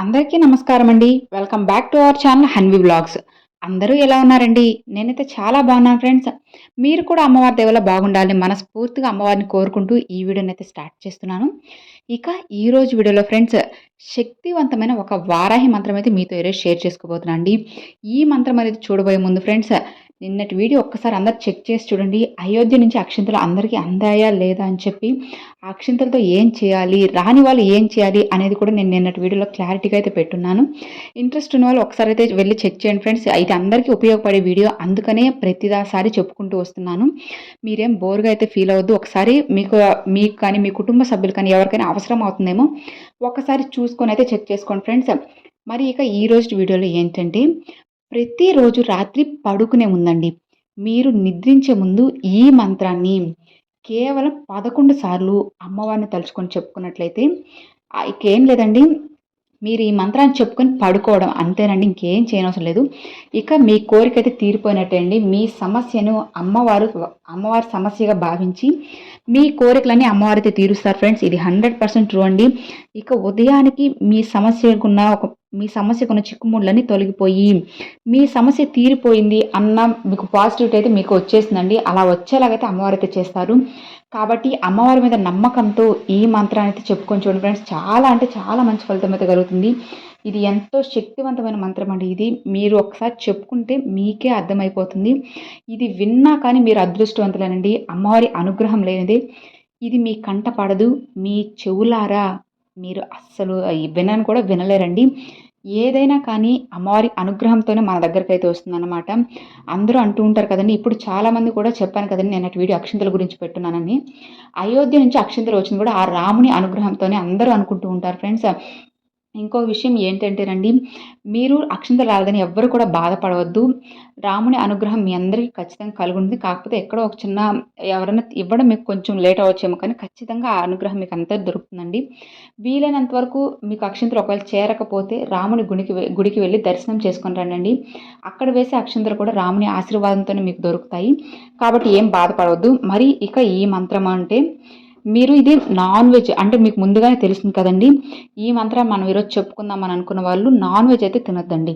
అందరికీ నమస్కారం అండి. Welcome back to our channel Hanvi blogs అందరూ ఎలా ఉన్నారండి? నేనైతే చాలా బాగున్నాను ఫ్రెండ్స్. మీరు కూడా అమ్మవారి దేవుల బాగుండాలని మనస్ఫూర్తిగా అమ్మవారిని కోరుకుంటూ ఈ వీడియోని అయితే స్టార్ట్ చేస్తున్నాను. ఇక ఈరోజు వీడియోలో ఫ్రెండ్స్ శక్తివంతమైన ఒక వారాహి మంత్రం అయితే మీతో ఈరోజు షేర్ చేసుకోబోతున్నాను అండి ఈ మంత్రం అనేది చూడబోయే ముందు ఫ్రెండ్స్ నిన్నటి వీడియో ఒక్కసారి అందరు చెక్ చేసి చూడండి. అయోధ్య నుంచి అక్షింతలు అందరికీ అందాయా లేదా అని చెప్పి ఆ అక్షింతలతో ఏం చేయాలి రాని వాళ్ళు ఏం చేయాలి అనేది కూడా నేను నిన్నటి వీడియోలో క్లారిటీగా అయితే పెట్టున్నాను. ఇంట్రెస్ట్ ఉన్న వాళ్ళు ఒకసారి అయితే వెళ్ళి చెక్ చేయండి ఫ్రెండ్స్. ఇది అందరికీ ఉపయోగపడే వీడియో. అందుకనే ప్రతిదాసారి చెప్పుకుంటూ వస్తున్నాను. మీరేం బోర్గా అయితే ఫీల్ అవ్వద్దు. ఒకసారి మీకు మీకు కానీ మీ కుటుంబ సభ్యులు కానీ ఎవరికైనా అవసరం అవుతుందేమో ఒకసారి చూసుకొని అయితే చెక్ చేసుకోండి ఫ్రెండ్స్. మరి ఇక ఈ రోజు వీడియోలో ఏంటంటే ప్రతిరోజు రాత్రి పడుకునే ముందండి. మీరు నిద్రించే ముందు ఈ మంత్రాన్ని కేవలం పదకొండు సార్లు అమ్మవారిని తలుచుకొని చెప్పుకున్నట్లయితే ఇకేం లేదండి. మీరు ఈ మంత్రాన్ని చెప్పుకొని పడుకోవడం అంతేనండి ఇంకేం చేయనవసరం లేదు. ఇక మీ కోరిక అయితే తీరిపోయినట్టే అండి. మీ సమస్యను అమ్మవారు అమ్మవారి సమస్యగా భావించి మీ కోరికలన్నీ అమ్మవారి అయితే తీరుస్తారు ఫ్రెండ్స్. ఇది హండ్రెడ్ పర్సెంట్ ట్రూ అండి. ఇక ఉదయానికి మీ సమస్యకున్న ఒక మీ సమస్యకున్న చిక్కుముళ్ళని తొలగిపోయి మీ సమస్య తీరిపోయింది అన్న మీకు పాజిటివిటీ అయితే మీకు వచ్చేసిందండి. అలా వచ్చేలాగైతే అమ్మవారు అయితే చేస్తారు. కాబట్టి అమ్మవారి మీద నమ్మకంతో ఈ మంత్రాన్ని అయితే చెప్పుకొని చూడండి ఫ్రెండ్స్. చాలా అంటే చాలా మంచి ఫలితం అయితే కలుగుతుంది. ఇది ఎంతో శక్తివంతమైన మంత్రం అండి ఇది. మీరు ఒకసారి చెప్పుకుంటే మీకే అర్థమైపోతుంది. ఇది విన్నా కానీ మీరు అదృష్టవంతులేనండి. అమ్మవారి అనుగ్రహం లేనిది ఇది మీ కంట పడదు. మీ చెవులారా మీరు అస్సలు వినని కూడా వినలేరండి. ఏదైనా కానీ అమ్మవారి అనుగ్రహంతోనే మన దగ్గరికి అయితే వస్తుందన్నమాట. అందరూ అంటూ ఉంటారు కదండి ఇప్పుడు చాలామంది కూడా చెప్పాను కదండి నేను వీడియో అక్షింతల గురించి పెట్టున్నానని. అయోధ్య నుంచి అక్షింతలు వచ్చింది కూడా ఆ రాముని అనుగ్రహంతోనే అందరూ అనుకుంటూ ఉంటారు ఫ్రెండ్స్. ఇంకో విషయం ఏంటంటేనండి మీరు అక్షంతలు రాలేదని ఎవ్వరు కూడా బాధపడవద్దు. రాముని అనుగ్రహం మీ అందరికీ ఖచ్చితంగా కలుగుంటుంది. కాకపోతే ఎక్కడో ఒక చిన్న ఎవరైనా ఇవ్వడం మీకు కొంచెం లేట్ అవ్వచ్చేమో కానీ ఖచ్చితంగా ఆ అనుగ్రహం మీకు అంతా దొరుకుతుందండి. వీలైనంత వరకు మీకు అక్షంతలు ఒకవేళ చేరకపోతే రాముని గుడికి గుడికి వెళ్ళి దర్శనం చేసుకొని రండి అక్కడ వేసే అక్షంతలు కూడా రాముని ఆశీర్వాదంతోనే మీకు దొరుకుతాయి. కాబట్టి ఏం బాధపడవద్దు. మరి ఇక ఈ మంత్రం అంటే మీరు ఇది నాన్ వెజ్ అంటే మీకు ముందుగానే తెలుస్తుంది కదండి. ఈ మంత్రం మనం ఈరోజు చెప్పుకుందాం అని అనుకున్న వాళ్ళు నాన్ వెజ్ అయితే తినొద్దండి.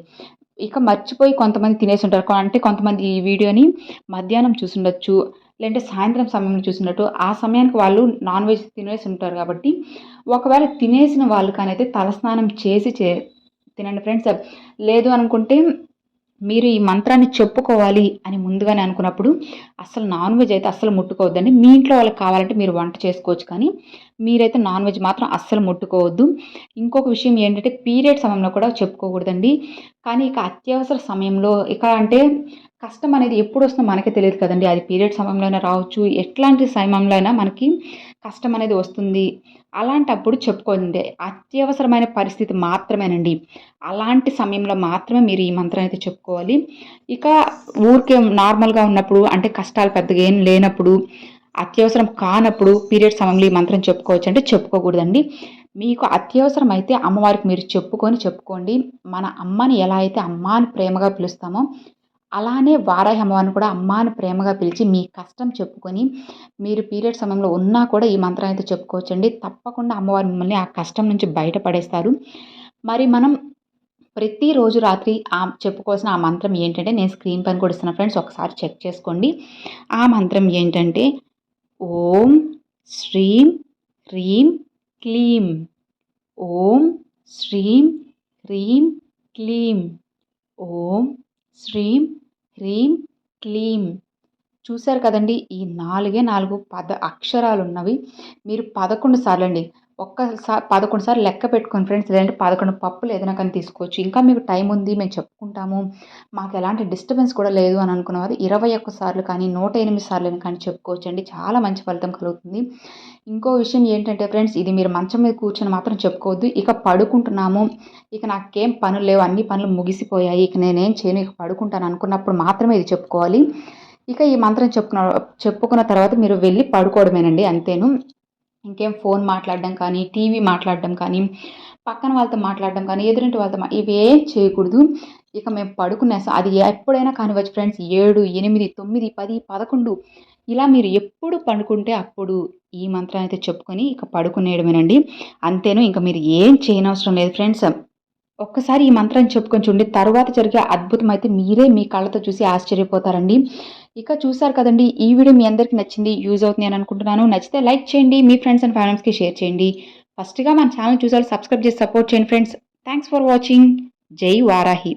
ఇక మర్చిపోయి కొంతమంది తినేసి ఉంటారు. అంటే కొంతమంది ఈ వీడియోని మధ్యాహ్నం చూసుండొచ్చు లేదంటే సాయంత్రం సమయంలో చూసినట్టు ఆ సమయానికి వాళ్ళు నాన్ వెజ్ తినేసి ఉంటారు కాబట్టి ఒకవేళ తినేసిన వాళ్ళు కానీ అయితే తలస్నానం చేసి చే తినండి ఫ్రెండ్స్ లేదు అనుకుంటే మీరు ఈ మంత్రాన్ని చెప్పుకోవాలి అని ముందుగానే అనుకున్నప్పుడు అసలు నాన్ వెజ్ అయితే అసలు ముట్టుకోవద్దండి. మీ ఇంట్లో వాళ్ళకి కావాలంటే మీరు వంట చేసుకోవచ్చు కానీ మీరైతే నాన్ వెజ్ మాత్రం అస్సలు ముట్టుకోవద్దు. ఇంకొక విషయం ఏంటంటే పీరియడ్ సమయంలో కూడా చెప్పుకోకూడదండి. కానీ ఇక అత్యవసర సమయంలో ఇక అంటే కష్టం అనేది ఎప్పుడు వస్తుందో మనకే తెలియదు కదండి. అది పీరియడ్ సమయంలో అయినా రావచ్చు. ఎట్లాంటి సమయంలో అయినా మనకి కష్టం అనేది వస్తుంది. అలాంటప్పుడు చెప్పుకోండి అత్యవసరమైన పరిస్థితి మాత్రమేనండి. అలాంటి సమయంలో మాత్రమే మీరు ఈ మంత్రం అయితే చెప్పుకోవాలి. ఇక ఊరికే నార్మల్గా ఉన్నప్పుడు అంటే కష్టాలు పెద్దగా ఏం లేనప్పుడు అత్యవసరం కానప్పుడు పీరియడ్ సమయంలో ఈ మంత్రం చెప్పుకోవచ్చు అంటే చెప్పుకోకూడదండి. మీకు అత్యవసరం అయితే అమ్మవారికి మీరు చెప్పుకొని చెప్పుకోండి. మన అమ్మని ఎలా అయితే అమ్మాని ప్రేమగా పిలుస్తామో అలానే వారాహి అమ్మవారిని కూడా అమ్మాని ప్రేమగా పిలిచి మీ కష్టం చెప్పుకొని మీరు పీరియడ్ సమయంలో ఉన్నా కూడా ఈ మంత్రం అయితే చెప్పుకోవచ్చండి. తప్పకుండా అమ్మవారు మిమ్మల్ని ఆ కష్టం నుంచి బయటపడేస్తారు. మరి మనం ప్రతిరోజు రాత్రి ఆ చెప్పుకోవాల్సిన ఆ మంత్రం ఏంటంటే నేను స్క్రీన్ పైన కూడా ఇస్తున్నా ఫ్రెండ్స్ ఒకసారి చెక్ చేసుకోండి. ఆ మంత్రం ఏంటంటే ఓం శ్రీం హ్రీం క్లీం. ఓం శ్రీం హ్రీం క్లీం. ఓం శ్రీం హ్రీం క్లీం. చూశారు కదండి ఈ నాలుగే నాలుగు పద అక్షరాలు ఉన్నవి మీరు పదకొండు సార్లు అండి ఒక్కసారి పదకొండు సార్లు లెక్క పెట్టుకోండి ఫ్రెండ్స్ లేదంటే పదకొండు పప్పులు ఏదైనా కానీ తీసుకోవచ్చు. ఇంకా మీకు టైం ఉంది మేము చెప్పుకుంటాము. మాకు ఎలాంటి డిస్టర్బెన్స్ కూడా లేదు అని అనుకున్నవారు ఇరవై ఒక్క సార్లు కానీ నూట ఎనిమిది సార్లు కానీ చెప్పుకోవచ్చు అండి చాలా మంచి ఫలితం కలుగుతుంది. ఇంకో విషయం ఏంటంటే ఫ్రెండ్స్ ఇది మీరు మంచం మీద కూర్చొని మాత్రం చెప్పుకోవద్దు. ఇక పడుకుంటున్నాము. ఇక నాకేం పనులు లేవు. అన్ని పనులు ముగిసిపోయాయి. ఇక నేనేం చేయను. ఇక పడుకుంటాను అనుకున్నప్పుడు మాత్రమే ఇది చెప్పుకోవాలి. ఇక ఈ మంత్రం చెప్పుకున్న చెప్పుకున్న తర్వాత మీరు వెళ్ళి పడుకోవడమేనండి అంతేను. ఇంకేం ఫోన్ మాట్లాడడం కానీ టీవీ మాట్లాడడం కానీ పక్కన వాళ్ళతో మాట్లాడడం కానీ ఎదురింటి వాళ్ళతో ఇవేం చేయకూడదు. ఇక మేము పడుకునేస్తాం అది ఎప్పుడైనా కానివచ్చు ఫ్రెండ్స్ ఏడు ఎనిమిది తొమ్మిది పది పదకొండు ఇలా మీరు ఎప్పుడు పండుకుంటే అప్పుడు ఈ మంత్రం అయితే చెప్పుకొని ఇక పడుకునేయడమేనండి. అంతేను ఇంకా మీరు ఏం చేయనవసరం లేదు ఫ్రెండ్స్. ఒక్కసారి ఈ మంత్రాన్ని చెప్పుకొని చూడండి. తర్వాత జరిగే అద్భుతం అయితే మీరే మీ కళ్ళతో చూసి ఆశ్చర్యపోతారండి. ఇక చూసారు కదండి ఈ వీడియో మీ అందరికీ నచ్చింది యూజ్ అవుతుంది అని అనుకుంటున్నాను. నచ్చితే లైక్ చేయండి మీ ఫ్రెండ్స్ అండ్ ఫ్యామిలీస్కి షేర్ చేయండి. ఫస్ట్గా మన ఛానల్ చూసారు సబ్స్క్రైబ్ చేసి సపోర్ట్ చేయండి ఫ్రెండ్స్. Thanks for watching. జై వారాహి.